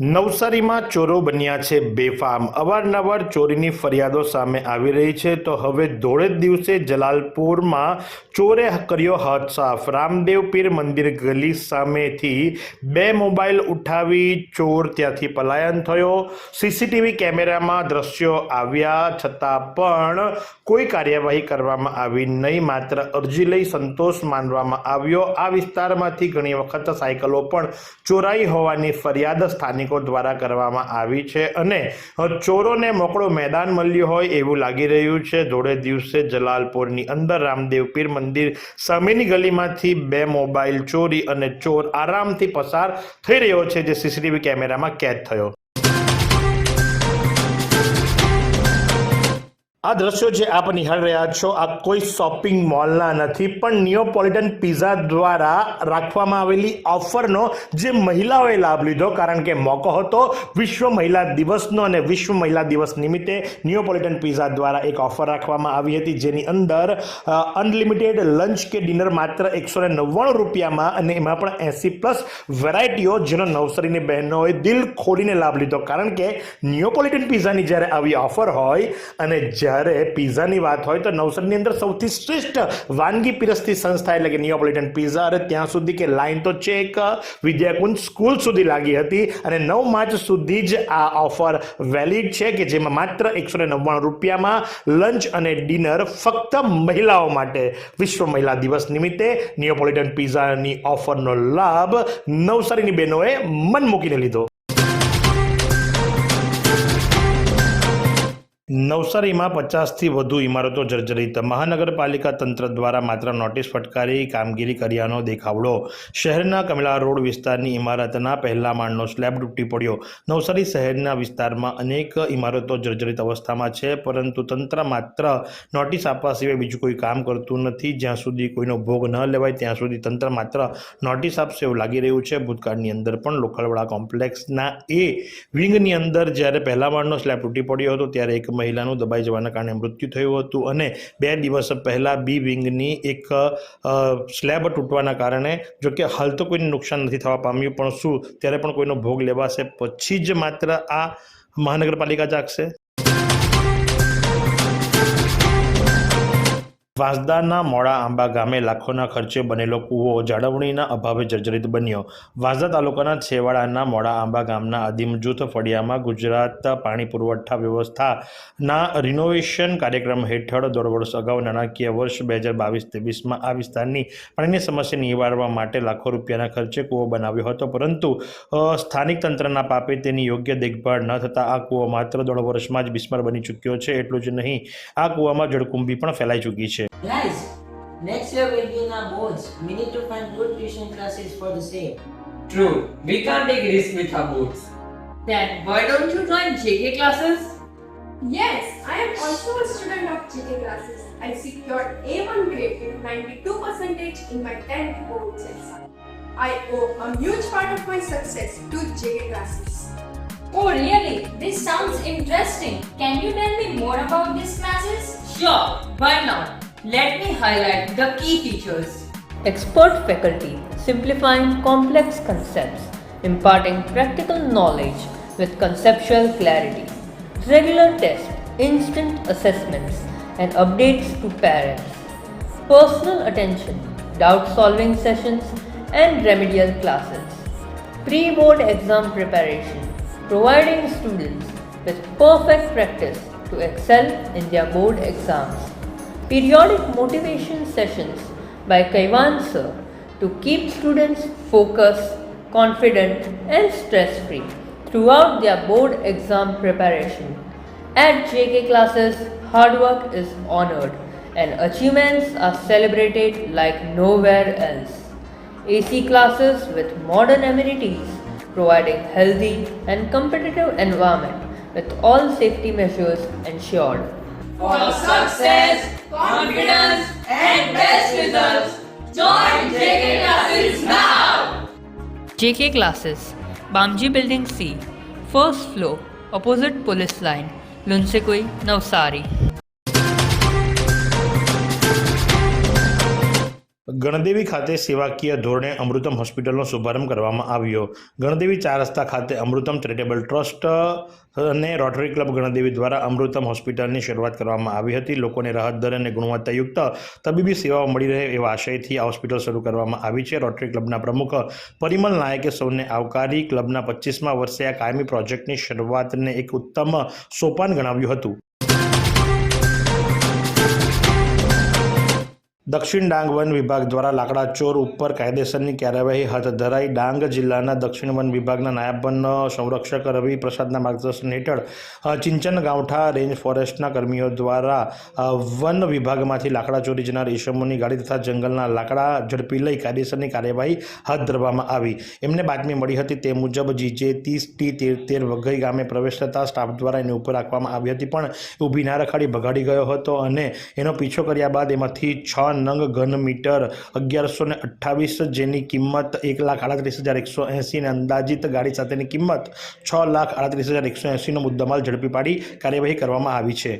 નવસારીમાં ચોરો બન્યા છે બેફામ. અવારનવાર ચોરીની ફરિયાદો સામે આવી રહી છે. તો હવે ધોળે જ દિવસે જલાલપુરમાં ચોરે કર્યો હાથ સાફ. રામદેવ પીર મંદિર ગલી સામેથી બે મોબાઈલ ઉઠાવી ચોર ત્યાંથી પલાયન થયો. સીસીટીવી કેમેરામાં દ્રશ્યો આવ્યા છતાં પણ કોઈ કાર્યવાહી કરવામાં આવી નહીં. માત્ર અરજી લઈ સંતોષ માનવામાં આવ્યો. આ વિસ્તારમાંથી ઘણી વખત સાયકલો પણ ચોરાઈ હોવાની ફરિયાદ સ્થાનિકો દ્વારા કરવામાં આવી છે અને ચોરોને મોકળો મેદાન મળ્યું હોય એવું લાગી રહ્યું છે. ધોળે દિવસે જલાલપુરની અંદર રામદેવ પીર મંદિર સામેની ગલીમાંથી બે મોબાઈલ ચોરી અને ચોર આરામથી પસાર થઈ રહ્યો છે, જે સીસીટીવી કેમેરામાં કેદ થયો. આ દ્રશ્યો જે આપ નિહાળી રહ્યા છો, આ કોઈ શોપિંગ મોલના નથી, પણ નિયોપોલિટન પિઝા દ્વારા રાખવામાં આવેલી ઓફરનો જે મહિલાઓએ લાભ લીધો, કારણ કે મોકો હતો વિશ્વ મહિલા દિવસનો અને વિશ્વ મહિલા દિવસ નિમિત્તે નિયોપોલિટન પિઝા દ્વારા એક ઓફર રાખવામાં આવી હતી, જેની અંદર અનલિમિટેડ લંચ કે ડિનર માત્ર એકસો નવ્વાણું રૂપિયામાં અને એમાં પણ એંસી પ્લસ વેરાયટીઓ, જેનો નવસારીની બહેનોએ દિલ ખોલીને લાભ લીધો. કારણ કે નિયોપોલિટન પિઝાની જ્યારે આવી ઓફર હોય અને જ્યારે પિઝાની વાત હોય તો નવસારીની અંદર સૌથી શ્રેષ્ઠ વાનગી પીરસતી સંસ્થા એટલે કે નિયોપોલિટન પિઝા અરે ત્યાં સુધી કે લાઈન તો ચેક વિદ્યાકુંજ સ્કૂલ સુધી લાગી હતી અને નવ માર્ચ સુધી જ આ ઓફર વેલિડ છે કે જેમાં માત્ર એકસો ને નવ્વાણું રૂપિયામાં લંચ અને ડિનર ફક્ત મહિલાઓ માટે વિશ્વ મહિલા દિવસ નિમિત્તે નિયોપોલિટન પિઝાની ઓફરનો લાભ નવસારીની બહેનોએ મન મૂકીને લીધો. નવસારીમાં પચાસથી વધુ ઇમારતો જર્જરિત. મહાનગરપાલિકા તંત્ર દ્વારા માત્ર નોટિસ ફટકારી કામગીરી કર્યાનો દેખાવડો. શહેરના કમલા રોડ વિસ્તારની ઇમારતના પહેલા માળનો સ્લેબ તૂટી પડ્યો. નવસારી શહેરના વિસ્તારમાં અનેક ઇમારતો જર્જરિત અવસ્થામાં છે, પરંતુ તંત્ર માત્ર નોટિસ આપવા સિવાય બીજું કોઈ કામ કરતું નથી. જ્યાં સુધી કોઈનો ભોગ ન લેવાય, ત્યાં સુધી તંત્ર માત્ર નોટિસ આપશે એવું લાગી રહ્યું છે. ભૂતકાળની અંદર પણ લોખલવાડા કોમ્પ્લેક્સના એ વિંગની અંદર જ્યારે પહેલા માળનો સ્લેબ તૂટી પડ્યો હતો, ત્યારે એક મહિલાનું દબાઈ જવાના કારણે મૃત્યુ થયું હતું અને બે દિવસ પહેલાં બી વિંગની એક સ્લેબ તૂટવાના કારણે, જો કે હાલ તો કોઈને નુકસાન નથી થવા પામ્યું, પણ શું? ત્યારે પણ કોઈનો ભોગ લેવાશે, પછી જ માત્ર આ મહાનગરપાલિકા જાગશે? વાંસદાના મોડા આંબા ગામે લાખોના ખર્ચે બનેલો કૂવો જાળવણીના અભાવે જર્જરિત બન્યો. વાંસદા તાલુકાના છેવાડાના મોડા આંબા ગામના આદિમ જૂથ ફળિયામાં ગુજરાત પાણી પુરવઠા વ્યવસ્થાના રિનોવેશન કાર્યક્રમ હેઠળ દોઢ વર્ષ અગાઉ નાણાકીય વર્ષ બે હજાર બાવીસ ત્રેવીસમાં આ વિસ્તારની પાણીની સમસ્યા નિવારવા માટે લાખો રૂપિયાના ખર્ચે કૂવો બનાવ્યો હતો. પરંતુ સ્થાનિક તંત્રના પાપે તેની યોગ્ય દેખભાળ ન થતાં આ કૂવો માત્ર દોઢ વર્ષમાં જ બિસ્માર બની ચૂક્યો છે. એટલું જ નહીં, આ કૂવામાં જળકુંભી પણ ફેલાઈ ચૂકી છે. Guys, next year we'll be in our boards. We need to find good tuition classes for the same. True, we can't take risks with our boots. Then why don't you join JK classes? Yes, I am also a student of JK classes. I secured A1 grade with 92% in my 10th boards exam. I owe a huge part of my success to JK classes. Oh, really? This sounds interesting. Can you tell me more about these classes? Sure, why not? Let me highlight the key features. Expert faculty simplifying complex concepts, imparting practical knowledge with conceptual clarity, regular tests, instant assessments, and updates to parents, personal attention, doubt solving sessions, and remedial classes, pre board exam preparation, providing students with perfect practice to excel in their board exams periodic motivation sessions by Kaivan sir to keep students focused, confident, and stress free throughout their board exam preparation. At JK classes, hard work is honored and achievements are celebrated like nowhere else. AC classes with modern amenities providing healthy and competitive environment with all safety measures ensured. For success, confidence, and best results, join JK classes now! JK classes, Bamji Building C, first floor, opposite police line, Lunsekui, Navsari. Gandevi ખાતે સેવાકીય ધોરણે અમૃતમ હોસ્પિટલનો શુભારંભ કરવામાં આવ્યો. ગણદેવી ચાર રસ્તા ખાતે અમૃતમ ચેરિટેબલ ટ્રસ્ટ અને રોટરી ક્લબ ગણદેવી દ્વારા અમૃતમ હોસ્પિટલની શરૂઆત કરવામાં આવી હતી. લોકોને રાહત દર અને ગુણવત્તાયુક્ત તબીબી સેવાઓ મળી રહે એવા આશયથી આ હોસ્પિટલ શરૂ કરવામાં આવી છે. રોટરી ક્લબના પ્રમુખ પરિમલ નાયકે સૌને આવકારી ક્લબના પચીસમા વર્ષે આ કાયમી પ્રોજેક્ટની શરૂઆતને એક ઉત્તમ સોપાન ગણાવ્યું હતું. દક્ષિણ ડાંગ વન વિભાગ દ્વારા લાકડા ચોર ઉપર કાયદેસરની કાર્યવાહી હાથ ધરાઈ ડાંગ જિલ્લાના દક્ષિણ વન વિભાગના નાયબ વન સંરક્ષક રવિ પ્રસાદના માર્ગદર્શન હેઠળ ચિંચન ગાંઠા રેન્જ ફોરેસ્ટના કર્મીઓ દ્વારા વન વિભાગમાંથી લાકડા ચોરી જનાર ઈસમોની ગાડી તથા જંગલના લાકડા ઝડપી લઈ કાયદેસરની કાર્યવાહી હાથ ધરવામાં આવી. એમને બાતમી મળી હતી તે મુજબ જીજે ત્રીસ ટી તેર વઘઈ ગામે પ્રવેશ થતાં સ્ટાફ દ્વારા એની ઉપર રાખવામાં આવી હતી, પણ ઊભી ના રખાડી ભગાડી ગયો હતો અને એનો પીછો કર્યા બાદ એમાંથી છ નંગ ઘન મીટર અગિયારસો ને અઠ્ઠાવીસ જેની કિંમત એક લાખ આડત્રીસ હજાર એકસો એંસીને અંદાજિત ગાડી સાથેની કિંમત છ લાખ આડત્રીસ હજાર એકસો એંસીનો મુદ્દામાલ ઝડપી પાડી કાર્યવાહી કરવામાં આવી છે.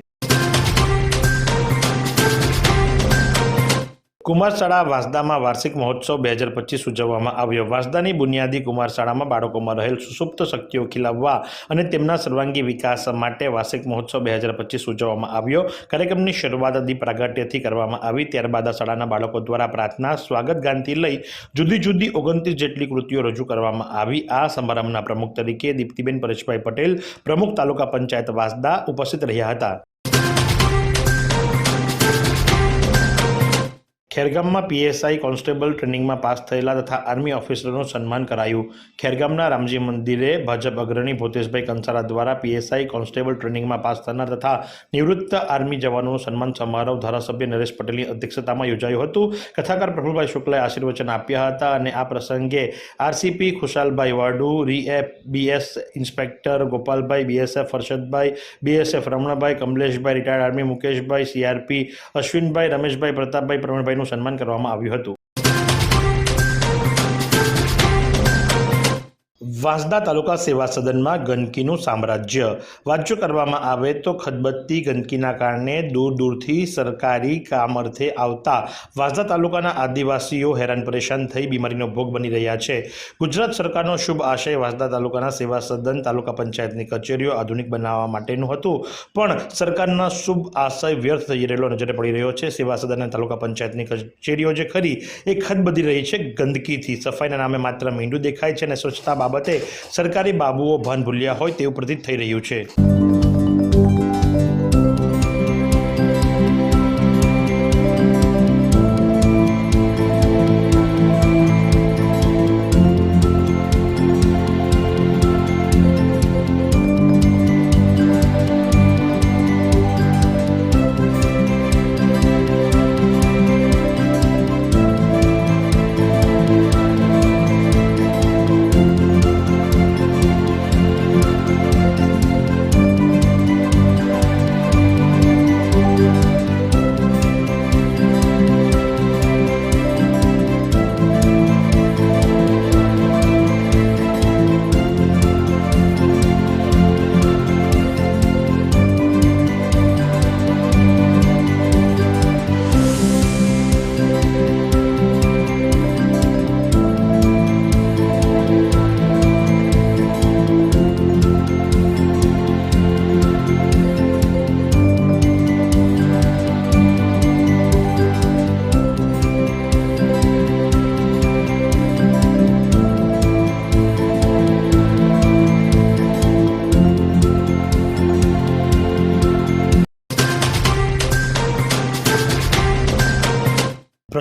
કુમારશાળા વાંસદામાં વાર્ષિક મહોત્સવ બે હજાર પચીસ ઉજવવામાં આવ્યો. વાંસદાની બુનિયાદી કુમારશાળામાં બાળકોમાં રહેલ સુસુપ્ત શક્તિઓ ખીલાવવા અને તેમના સર્વાંગી વિકાસ માટે વાર્ષિક મહોત્સવ બે હજાર પચીસ ઉજવવામાં આવ્યો. કાર્યક્રમની શરૂઆત દીપ પ્રાગટ્યથી કરવામાં આવી. ત્યારબાદ આ શાળાના બાળકો દ્વારા પ્રાર્થના, સ્વાગત ગાનથી લઈ જુદી જુદી ઓગણત્રીસ જેટલી કૃતિઓ રજૂ કરવામાં આવી. આ સમારંભના પ્રમુખ તરીકે દીપ્તિબેન પરેશભાઈ પટેલ, પ્રમુખ તાલુકા પંચાયત વાંસદા ઉપસ્થિત રહ્યા હતા. ખેરગામમાં પીએસઆઈ કોન્સ્ટેબલ ટ્રેનિંગમાં પાસ થયેલા તથા આર્મી ઓફિસરોનું સન્માન કરાયું. ખેરગામના રામજી મંદિરે ભાજપ અગ્રણી ભૂતેશભાઈ કંસારા દ્વારા પીએસઆઈ કોન્સ્ટેબલ ટ્રેનિંગમાં પાસ થનાર તથા નિવૃત્ત આર્મી જવાનોનું સન્માન સમારોહ ધારાસભ્ય નરેશ પટેલની અધ્યક્ષતામાં યોજાયું હતું. કથાકાર પ્રફુલભાઈ શુક્લાએ આશીર્વચન આપ્યા હતા અને આ પ્રસંગે RCP Khushalbhai Vadu, રીએફ, BS inspector Gopalbhai, BSF Harshadbhai, BSF Ramanbhai, Kamleshbhai, retired army Mukeshbhai, CRP Ashwinbhai, Rameshbhai, Pratapbhai સન્માન કરવામાં આવ્યું હતું. વાંસદા તાલુકા સેવા સદનમાં ગંદકીનું સામ્રાજ્ય. વાંચો કરવામાં આવે તો ખદબત્તી ગંદકીના કારણે દૂર દૂરથી સરકારી કામ અર્થે આવતા વાંસદા તાલુકાના આદિવાસીઓ હેરાન પરેશાન થઈ બીમારીનો ભોગ બની રહ્યા છે. ગુજરાત સરકારનો શુભ આશય વાંસદા તાલુકાના સેવા સદન તાલુકા પંચાયતની કચેરીઓ આધુનિક બનાવવા માટેનું હતું. પણ સરકારના શુભ આશય વ્યર્થ થઈ રહેલો નજરે પડી રહ્યો છે. સેવા સદન અને તાલુકા પંચાયતની કચેરીઓ જે ખરી, એ ખદબદી રહી છે ગંદકીથી. સફાઈના નામે માત્ર મીંડું દેખાય છે અને સ્વચ્છતા બાબતે સરકારી બાબુઓ ભાન ભૂલ્યા હોય તેવું પ્રતીત થઈ રહ્યું છે.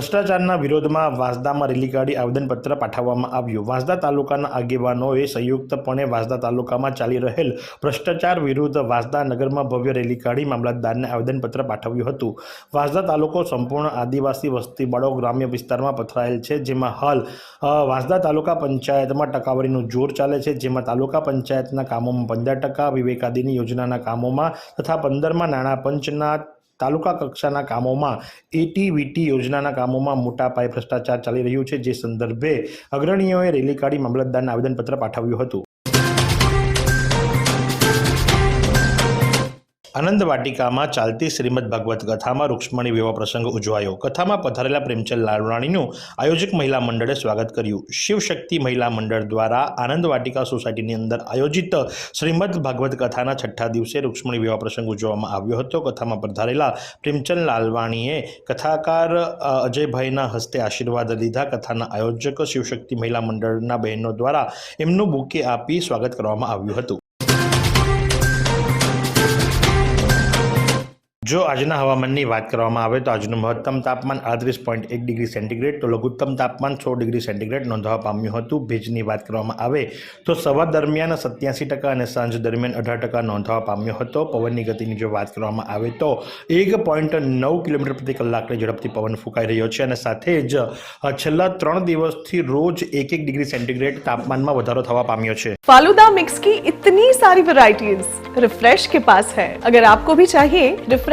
ભ્રષ્ટાચારના વિરોધમાં વાંસદામાં રેલી કાઢી આવેદનપત્ર પાઠવવામાં આવ્યું. વાંસદા તાલુકાના આગેવાનોએ સંયુક્તપણે વાંસદા તાલુકામાં ચાલી રહેલ ભ્રષ્ટાચાર વિરુદ્ધ વાંસદા નગરમાં ભવ્ય રેલી કાઢી મામલતદારને આવેદનપત્ર પાઠવ્યું હતું. વાંસદા તાલુકો સંપૂર્ણ આદિવાસી વસ્તીવાળો ગ્રામ્ય વિસ્તારમાં પથરાયેલ છે, જેમાં હાલ વાંસદા તાલુકા પંચાયતમાં ટકાવારીનું જોર ચાલે છે, જેમાં તાલુકા પંચાયતના કામોમાં પંદર ટકા વિવેકાદીની યોજનાના કામોમાં તથા પંદરમાં નાણાં પંચના તાલુકા કક્ષાના કામોમાં એટીવીટી યોજનાના કામોમાં મોટા પાયે ભ્રષ્ટાચાર ચાલી રહ્યું છે. જે સંદર્ભે અગ્રણીઓએ રેલી કાઢી મામલતદારને આવેદનપત્ર પાઠવ્યું હતું. આનંદ વાટિકામાં ચાલતી શ્રીમદ ભાગવત કથામાં રૂક્ષ્મણી વિવાહ પ્રસંગ ઉજવાયો. કથામાં પધારેલા પ્રેમચંદ લાલવાણીનું આયોજક મહિલા મંડળે સ્વાગત કર્યું. શિવશક્તિ મહિલા મંડળ દ્વારા આનંદ વાટિકા સોસાયટીની અંદર આયોજિત શ્રીમદ ભાગવત કથાના છઠ્ઠા દિવસે રૂક્ષ્મણી વિવાહ પ્રસંગ ઉજવવામાં આવ્યો હતો. કથામાં પધારેલા પ્રેમચંદ લાલવાણીએ કથાકાર અજયભાઈના હસ્તે આશીર્વાદ લીધા. કથાના આયોજક શિવશક્તિ મહિલા મંડળના બહેનો દ્વારા એમનું બુકે આપી સ્વાગત કરવામાં આવ્યું હતું. જો આજના હવામાનની વાત કરવામાં આવે તો આજનું મહત્તમ તાપમાન આડત્રીસ પોઈન્ટ એક ડિગ્રી સેન્ટીગ્રેડ તો લઘુત્તમ તાપમાન છ ડિગ્રી સેન્ટીગ્રેડ નોંધવા પામ્યું હતું ભેજની વાત કરવામાં આવે તો સવાર દરમિયાન સત્યાસી ટકા અને સાંજ દરમિયાન અઢાર ટકા નોંધવા પામ્યો હતો પવનની ગતિની જો વાત કરવામાં આવે તો એક પોઈન્ટ નવ કિલોમીટર પ્રતિ કલાકની ઝડપથી પવન ફૂંકાઈ રહ્યો છે અને સાથે જ અ, છેલ્લા ત્રણ દિવસથી રોજ એક એક ડિગ્રી સેન્ટીગ્રેડ તાપમાનમાં વધારો થવા પામ્યો છે फालूदा मिक्स की इतनी सारी वैरायटीज रिफ्रेश के पास है अगर आपको भी चाहिए रिफ्रेश